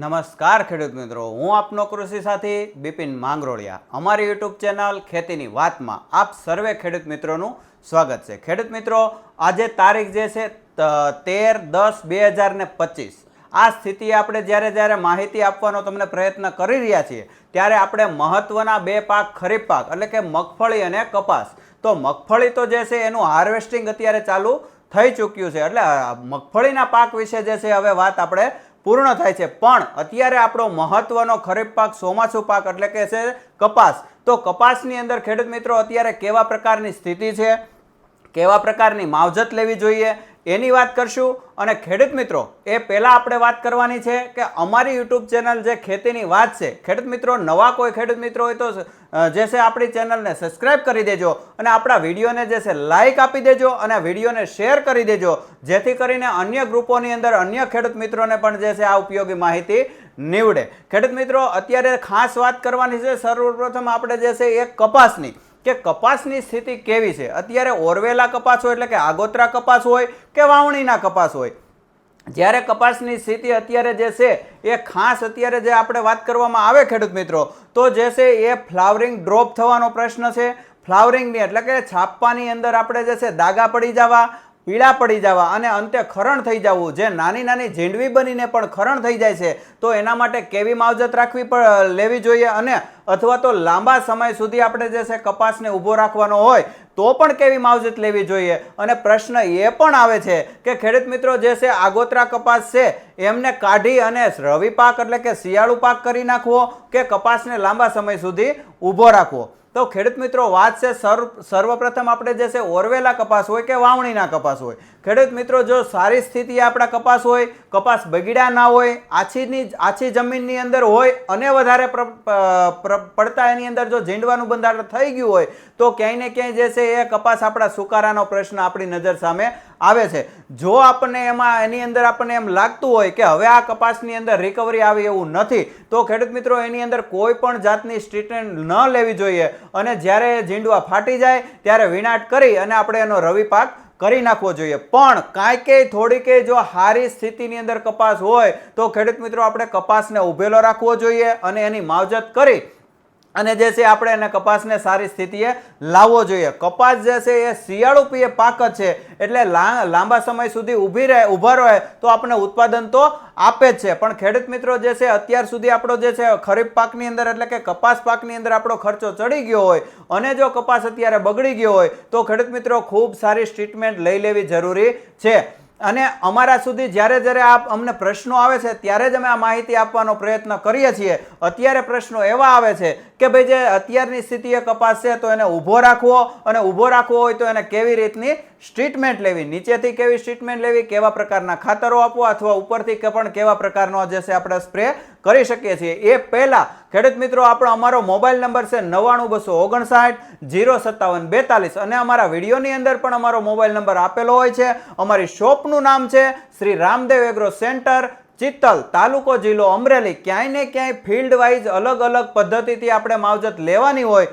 નમસ્કાર ખેડૂત મિત્રો, હું આપનો કૃષિ સાથી બિપિન માંગરોળિયા. અમારી યુટ્યુબ ચેનલ ખેતીની વાતમાં આપ સર્વે ખેડૂત મિત્રોનું સ્વાગત છે. ખેડૂત મિત્રો, આજે તારીખ જે છે તેર દસ બે હજાર ને પચીસ. આ સ્થિતિ આપણે જ્યારે જ્યારે માહિતી આપવાનો તમને પ્રયત્ન કરી રહ્યા છીએ, ત્યારે આપણે મહત્વના બે પાક, ખરીફ પાક, એટલે કે મગફળી અને કપાસ. તો મગફળી તો જે છે, એનું હાર્વેસ્ટિંગ અત્યારે ચાલુ થઈ ચૂક્યું છે. એટલે મગફળીના પાક વિશે જે છે, હવે વાત આપણે પૂર્ણ થાય છે. પણ અત્યારે આપણો મહત્વનો ખરીફ પાક ચોમાસું પાક એટલે કે છે કપાસ. તો કપાસની અંદર ખેડૂત મિત્રો, અત્યારે કેવા પ્રકારની સ્થિતિ છે? કેવા પ્રકારની માવજત લેવી જોઈએ એની વાત કરશું. અને ખેડૂત મિત્રો, એ પહેલાં આપણે વાત કરવાની છે કે અમારી યુટ્યુબ ચેનલ જે ખેતીની વાત છે, ખેડૂત મિત્રો, નવા કોઈ ખેડૂત મિત્રો હોય તો જે છે આપણી ચેનલને સબસ્ક્રાઇબ કરી દેજો અને આપણા વિડીયોને જે છે લાઇક આપી દેજો અને વિડીયોને શેર કરી દેજો. જેથી કરીને અન્ય ગ્રુપોની અંદર અન્ય ખેડૂત મિત્રોને પણ જે છે આ ઉપયોગી માહિતી નીવડે. ખેડૂત મિત્રો, અત્યારે ખાસ વાત કરવાની છે, સર્વપ્રથમ આપણે જે છે એ કપાસની. કે કપાસની સ્થિતિ કેવી છે? અત્યારે ઓરવેલા કપાસ હોય એટલે કે આગોતરા કપાસ હોય કે વાવણીના કપાસ હોય? જ્યારે કપાસની સ્થિતિ અત્યારે જે છે, એ ખાસ અત્યારે જે આપણે વાત કરવામાં આવે ખેડૂત મિત્રો, તો જે છે, એ ફ્લાવરિંગ ડ્રોપ થવાનો પ્રશ્ન છે. ફ્લાવરિંગની એટલે કે છાપવાની અંદર આપણે જે છે, દાગા પડી જવા પીળા પડી જવા અને અંતે ખરણ થઈ જવું. જે નાની નાની ઝીંડવી બનીને પણ ખરણ થઈ જાય છે, તો એના માટે કેવી માવજત રાખવી પણ લેવી જોઈએ અને અથવા તો લાંબા સમય સુધી આપણે જે છે કપાસને ઊભો રાખવાનો હોય, તો પણ કેવી માવજત લેવી જોઈએ? અને પ્રશ્ન એ પણ આવે છે કે ખેડૂત મિત્રો જે છે આગોતરા કપાસ છે, એમને કાઢી અને રવિ પાક એટલે કે શિયાળુ પાક કરી નાખવો કે કપાસને લાંબા સમય સુધી ઊભો રાખવો? તો ખેડૂત મિત્રો, વાત છે સર્વ સર્વપ્રથમ આપણે જે છે ઓરવેલા કપાસ હોય કે વાવણીના કપાસ હોય. ખેડૂત મિત્રો, જો સારી સ્થિતિ આપણા કપાસ હોય, કપાસ બગીડા ના હોય, આછીની આછી જમીનની અંદર હોય અને વધારે પડતા એની અંદર જો ઝીંડવાનું બંધારણ થઈ ગયું હોય, તો ક્યાંય ને ક્યાંય જે છે એ કપાસ આપણા સુકારાનો પ્રશ્ન આપણી નજર સામે આવે છે. જો આપણને એમાં, એની અંદર આપણને એમ લાગતું હોય કે હવે આ કપાસની અંદર રિકવરી આવી એવું નથી, તો ખેડૂત મિત્રો એની અંદર કોઈ પણ જાતની ટ્રીટમેન્ટ ન લેવી જોઈએ. અને જ્યારે ઝીંડવા ફાટી જાય, ત્યારે વિનાટ કરી અને આપણે એનો રવિ પાક કરી નાખવો જોઈએ. પણ કાંઈ કે થોડીકે જો હારી સ્થિતિની અંદર કપાસ હોય, તો ખેડૂત મિત્રો આપણે કપાસને ઉભેલો રાખવો જોઈએ અને એની માવજત કરી અને જે છે આપણે એને કપાસને સારી સ્થિતિએ લાવવો જોઈએ. કપાસ જે છે એ શિયાળુ પીએ પાક જ છે. એટલે લાંબા સમય સુધી ઊભી રહે, ઊભા રહે, તો આપણે ઉત્પાદન તો આપે જ છે. પણ ખેડૂત મિત્રો જે છે અત્યાર સુધી આપણો જે છે ખરીફ પાકની અંદર એટલે કે કપાસ પાકની અંદર આપણો ખર્ચો ચડી ગયો હોય અને જો કપાસ અત્યારે બગડી ગયો હોય તો ખેડૂત મિત્રો ખૂબ સારી ટ્રીટમેન્ટ લઈ લેવી જરૂરી છે. અને અમારા સુધી જ્યારે જ્યારે આપ અમને પ્રશ્નો આવે છે, ત્યારે જ અમે આ માહિતી આપવાનો પ્રયત્ન કરીએ છીએ. અત્યારે પ્રશ્નો એવા આવે છે કે ભાઈ જે અત્યારની સ્થિતિએ કપાસ છે, તો એને ઊભો રાખવો અને ઊભો રાખવો હોય તો એને કેવી રીતની ટ્રીટમેન્ટ લેવી? નીચેથી કેવી ટ્રીટમેન્ટ લેવી? કેવા પ્રકારના ખાતરો આપવા અથવા ઉપરથી કે પણ કેવા પ્રકારનો જે છે આપણે સ્પ્રે કરી શકીએ છીએ. એ પહેલાં ખેડૂત મિત્રો, આપણો અમારો મોબાઈલ નંબર છે નવ્વાણું બસો ઓગણસાઠ જીરો સત્તાવન બેતાલીસ. અને અમારા વિડીયોની અંદર પણ અમારો મોબાઈલ નંબર આપેલો હોય છે. અમારી શોપનું નામ છે શ્રી રામદેવ એગ્રો સેન્ટર, ચિત્તલ તાલુકો જિલ્લો અમરેલી. ક્યાંય ને ક્યાંય ફિલ્ડ વાઇઝ અલગ અલગ પદ્ધતિથી આપણે માવજત લેવાની હોય,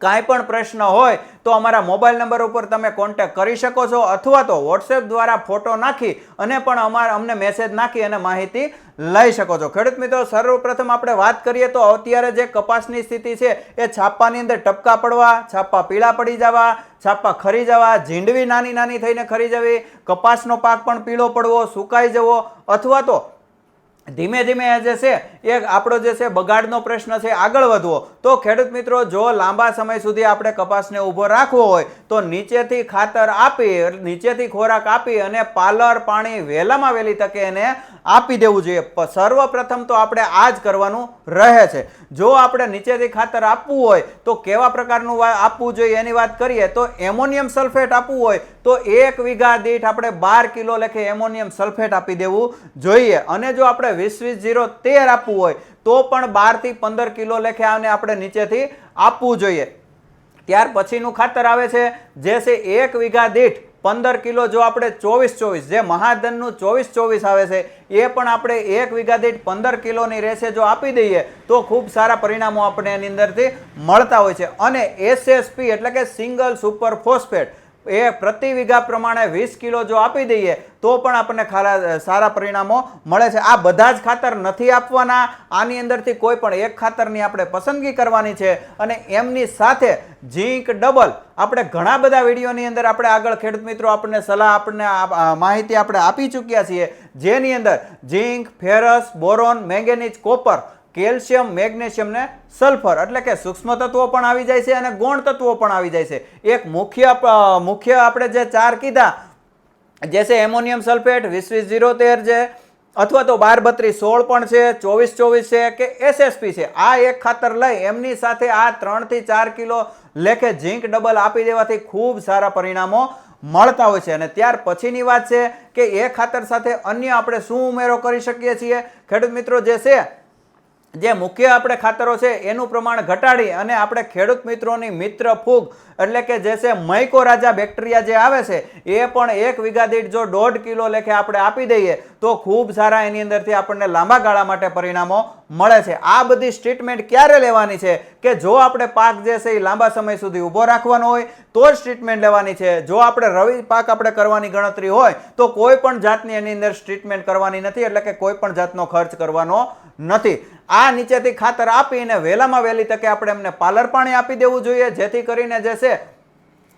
કાંઈ પણ પ્રશ્ન હોય, તો અમારા મોબાઈલ નંબર ઉપર તમે કોન્ટેક્ટ કરી શકો છો. અથવા તો વોટ્સએપ દ્વારા ફોટો નાખી અને પણ અમારા અમને મેસેજ નાખી અને માહિતી લઈ શકો છો. ખેડૂત મિત્રો, સર્વપ્રથમ આપણે વાત કરીએ તો અત્યારે જે કપાસની સ્થિતિ છે, એ છાપાની અંદર ટપકા પડવા, છાપા પીળા પડી જવા, છાપા ખરી જવા, ઝીંડવી નાની નાની થઈને ખરી જવી, કપાસનો પાક પણ પીળો પડવો, સુકાઈ જવો, અથવા તો ધીમે ધીમે જે છે, એ આપણો જે છે બગાડનો પ્રશ્ન છે, આગળ વધવો. તો ખેડૂત મિત્રો, જો લાંબા સમય સુધી આપણે કપાસને ઊભો રાખવો હોય, તો નીચેથી ખાતર આપી, નીચેથી ખોરાક આપી અને પાલર પાણી વહેલામાં વહેલી તકે એને આપી દેવું જોઈએ. સર્વપ્રથમ તો આપણે આ જ કરવાનું રહે છે. જો આપણે નીચેથી ખાતર આપવું હોય, તો કેવા પ્રકારનું આપવું જોઈએ એની વાત કરીએ, તો એમોનિયમ સલ્ફેટ આપવું હોય, તો એક વીઘા દીઠ આપણે બાર કિલો લેખે એમોનિયમ સલ્ફેટ આપી દેવું જોઈએ. અને જો આપણે વીસ વીસ જીરો તેર આપવું હોય, તો પણ બારથી પંદર કિલો લેખે આને આપણે નીચેથી આપવું જોઈએ. ત્યાર પછીનું ખાતર આવે છે, જે છે એક વીઘા દીઠ પંદર કિલો, જો આપણે ચોવીસ ચોવીસ, જે મહાધનનું ચોવીસ ચોવીસ આવે છે, એ પણ આપણે એક વીઘા દીઠ પંદર કિલોની રેસે જો આપી દઈએ, તો ખૂબ સારા પરિણામો આપણે એની અંદરથી મળતા હોય છે. અને એસએસપી એટલે કે સિંગલ સુપર ફોસ્ફેટ એ પ્રતિ વીઘા પ્રમાણે વીસ કિલો જો આપી દઈએ, તો પણ આપણને ખારા, સારા પરિણામો મળે છે. આ બધા જ ખાતર નથી આપવાના. આની અંદરથી કોઈ પણ એક ખાતરની આપણે પસંદગી કરવાની છે અને એમની સાથે ઝીંક ડબલ. આપણે ઘણા બધા વિડીયોની અંદર આપણે આગળ ખેડૂત મિત્રો આપણને સલાહ, આપણને માહિતી આપણે આપી ચૂક્યા છીએ. જેની અંદર zinc, ferrous, boron, manganese, copper calcium, magnesium ને સલ્ફર, એટલે કે સૂક્ષ્મ તત્વો પણ આવી જાય છે અને ગૌણ તત્વો પણ આવી જાય છે. એક મુખ્ય મુખ્ય આપણે જે ચાર કીધા, જે છે એમોનિયમ સલ્ફેટ, વીસ વીસ તેર છે, અથવા તો બાર બત્રીસ સોળ પણ છે, ચોવીસ ચોવીસ છે, કે એસએસપી છે. આ એક ખાતર લઈ એમની સાથે આ ત્રણથી ચાર કિલો લેખે ઝીંક ડબલ આપી દેવાથી ખૂબ સારા પરિણામો મળતા હોય છે. અને ત્યાર પછીની વાત છે કે એ ખાતર સાથે અન્ય આપણે શું ઉમેરો કરી શકીએ છીએ? ખેડૂત મિત્રો, જે છે જે મુખ્ય આપણે ખાતરો છે, એનું પ્રમાણ ઘટાડી અને આપણે ખેડૂત મિત્રોની મિત્ર ફૂગ, એટલે કે જે છે મૈકો રાજા બેક્ટેરિયા જે આવે છે, એ પણ એક વીઘા દીઠ જો દોઢ કિલો લેખે આપણે આપી દઈએ, તો ખૂબ સારા એની અંદરથી આપણને લાંબા ગાળા માટે પરિણામો મળે છે. આ બધી ટ્રીટમેન્ટ ક્યારે લેવાની છે કે જો આપણે પાક જે છે એ લાંબા સમય સુધી ઊભો રાખવાનો હોય, તો જ ટ્રીટમેન્ટ લેવાની છે. જો આપણે રવિ પાક આપણે કરવાની ગણતરી હોય, તો કોઈ પણ જાતની એની અંદર ટ્રીટમેન્ટ કરવાની નથી, એટલે કે કોઈ પણ જાતનો ખર્ચ કરવાનો નથી. આ નીચેથી ખાતર આપીને વહેલામાં વહેલી તકે આપણે એમને પાલર પાણી આપી દેવું જોઈએ, જેથી કરીને જે છે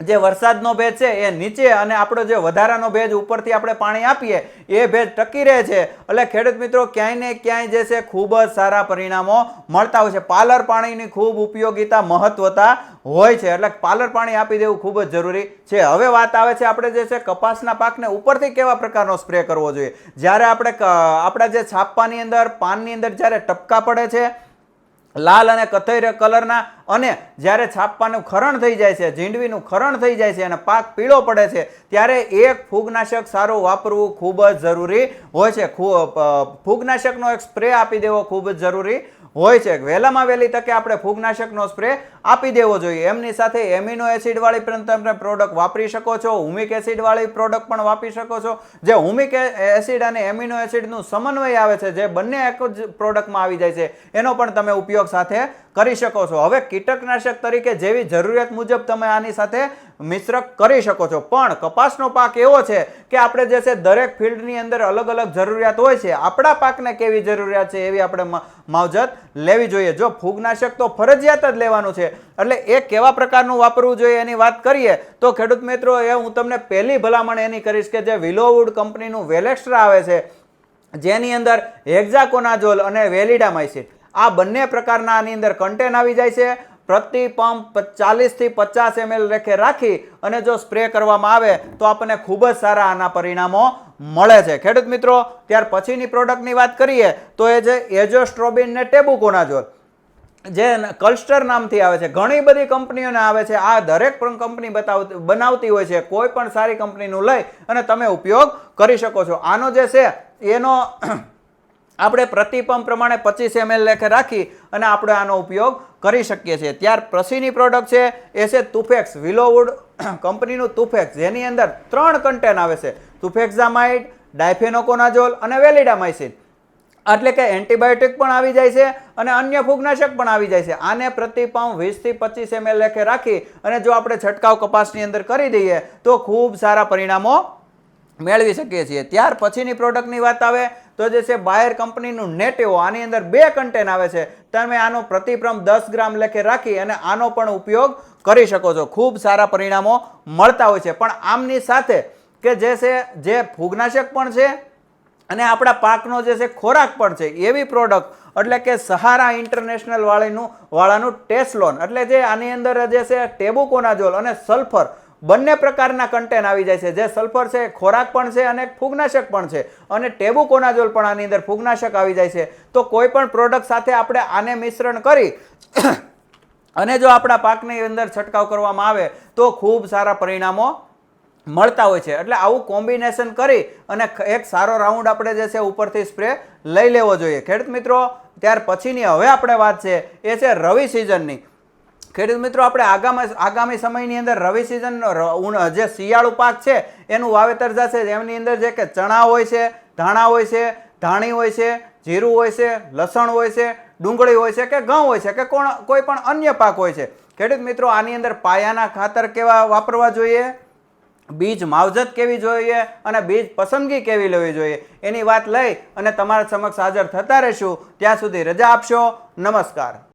જે વરસાદનો ભેજ છે એ નીચે અને આપણો જે વધારાનો ભેજ ઉપરથી આપણે પાણી આપીએ, એ ભેજ ટકી રહે છે. એટલે ખેડૂત મિત્રો, ક્યાંય ને ક્યાંય જે છે ખૂબ જ સારા પરિણામો મળતા હોય છે. પાલર પાણીની ખૂબ ઉપયોગીતા મહત્વતા હોય છે. એટલે પાલર પાણી આપી દેવું ખૂબ જ જરૂરી છે. હવે વાત આવે છે આપણે જે છે કપાસના પાકને ઉપરથી કેવા પ્રકારનો સ્પ્રે કરવો જોઈએ? જ્યારે આપણે આપણા જે છાપાની અંદર, પાનની અંદર જ્યારે ટપકા પડે છે લાલ અને કથઈ કલરના અને જ્યારે છાપવાનું ખરણ થઈ જાય છે, ઝીંડવીનું ખરણ થઈ જાય છે અને પાક પીળો પડે છે, ત્યારે એક ફૂગનાશક સારું વાપરવું ખૂબ જ જરૂરી હોય છે. ફૂગનાશકનો એક સ્પ્રે આપી દેવો ખૂબ જ જરૂરી હોય છે. વહેલામાં વહેલી તકે આપણે ફૂગનાશકનો સ્પ્રે આપી દેવો જોઈએ. એમની સાથે એમિનો એસિડવાળી પણ તમે પ્રોડક્ટ વાપરી શકો છો. હુમિક એસિડવાળી પ્રોડક્ટ પણ વાપરી શકો છો. જે હુમિક એસિડ અને એમિનો એસિડનું સમન્વય આવે છે, જે બંને એક જ પ્રોડક્ટમાં આવી જાય છે. એનો પણ તમે ઉપયોગ સાથે કરી શકો છો. હવે કીટકનાશક તરીકે જેવી જરૂરિયાત મુજબ તમે આની સાથે મિશ્ર કરી શકો છો. પણ કપાસનો પાક એવો છે કે આપણે જે છે દરેક ફિલ્ડની અંદર અલગ અલગ જરૂરિયાત હોય છે. આપણા પાકને કેવી જરૂરિયાત છે એવી આપણે માવજત લેવી જોઈએ. જો ફૂગનાશક તો ફરજિયાત જ લેવાનું છે. એટલે એ કેવા પ્રકારનું વાપરવું જોઈએ એની વાત કરીએ તો ખેડૂત મિત્રો, એ હું તમને પહેલી ભલામણ એની કરીશ કે જે વિલોવુડ કંપનીનું વેલેક્સ્ટ્રા આવે છે, જેની અંદર હેક્ઝાકોનાઝોલ અને વેલિડામાઇસિન આ બંને પ્રકારના આની અંદર કન્ટેન આવી જાય છે. પ્રતિ પંપ ચાલીસથી પચાસ એમએલ લેખે રાખી અને જો સ્પ્રે કરવામાં આવે તો આપણને ખૂબ જ સારા આના પરિણામો મળે છે. ખેડૂત મિત્રો, ત્યાર પછીની પ્રોડક્ટની વાત કરીએ તો એ છે એજોસ્ટ્રોબિન ને ટેબુકોનાઝોલ. જે કલ્સ્ટર નામથી આવે છે. ઘણી બધી કંપનીઓને આવે છે. આ દરેક પણ કંપની બતાવતી, બનાવતી હોય છે. કોઈ પણ સારી કંપનીનું લઈ અને તમે ઉપયોગ કરી શકો છો. આનો જે છે, એનો આપણે પ્રતિપંપ પ્રમાણે પચીસ એમએલ લેખે રાખી અને આપણે આનો ઉપયોગ કરી શકીએ છીએ. ત્યાર પછીની પ્રોડક્ટ છે, એ છે તુફેક્સ વિલોવુડ કંપનીનું તુફેક્સ જેની અંદર ત્રણ કન્ટેન આવે છે. તુફેક્ઝામાઇડ ડાયફેનોકોનાઝોલ અને વેલિડામાઇસિન એટલે કે એન્ટીબાયોટિક પણ આવી જાય છે અને અન્ય ફૂગનાશક પણ આવી જાય છે. આને પ્રતિ વીસથી પચીસ એમએલ લેખે રાખી અને જો આપણે છંટકાવ કપાસની અંદર કરી દઈએ, તો ખૂબ સારા પરિણામો મેળવી શકીએ છીએ. ત્યાર પછીની પ્રોડક્ટની વાત આવે તો જે છે બાયર કંપનીનું નેટેવો આની અંદર બે કન્ટેન આવે છે. તમે આનો પ્રતિક્રમ દસ ગ્રામ લેખે રાખી અને આનો પણ ઉપયોગ કરી શકો છો. ખૂબ સારા પરિણામો મળતા હોય છે. પણ આમની સાથે કે જે છે, જે ફૂગનાશક પણ છે અને આપણા પાકનો જે છે ખોરાક પણ છે, એવી પ્રોડક્ટ એટલે કે સહારા ઇન્ટરનેશનલ વાળીનું, વાળાનું ટેસ્લોન એટલે જે આની અંદર જે છે ટેબુકોનાઝોલ અને સલ્ફર બંને પ્રકારના કન્ટેન આવી જાય છે. જે સલ્ફર છે, ખોરાક પણ છે અને ફૂગનાશક પણ છે. અને ટેબુકોનાઝોલ પણ આની અંદર ફૂગનાશક આવી જાય છે. તો કોઈ પણ પ્રોડક્ટ સાથે આપણે આને મિશ્રણ કરી અને જો આપણા પાકની અંદર છંટકાવ કરવામાં આવે, તો ખૂબ સારા પરિણામો મળતા હોય છે. એટલે આવું કોમ્બિનેશન કરી અને એક સારો રાઉન્ડ આપણે જે છે ઉપરથી સ્પ્રે લઈ લેવો જોઈએ. ખેડૂત મિત્રો, ત્યાર પછીની હવે આપણે વાત છે, એ છે રવિ સિઝનની ખેડૂત મિત્રો, આપણે આગામી આગામી સમયની અંદર રવિ સિઝન જે શિયાળુ પાક છે, એનું વાવેતર જશે. એમની અંદર જે કે ચણા હોય છે, ધાણા હોય છે, ધાણી હોય છે, જીરું હોય છે, લસણ હોય છે, ડુંગળી હોય છે કે ઘઉં હોય છે કે કોણ, કોઈ પણ અન્ય પાક હોય છે. ખેડૂત મિત્રો, આની અંદર પાયાના ખાતર કેવા વાપરવા જોઈએ? બીજ માવજત કેવી જોઈએ અને બીજ પસંદગી કેવી લેવી જોઈએ? એની વાત લઈ અને તમારા સમક્ષ હાજર થતા રહીશું. ત્યાં સુધી રજા આપશો. નમસ્કાર.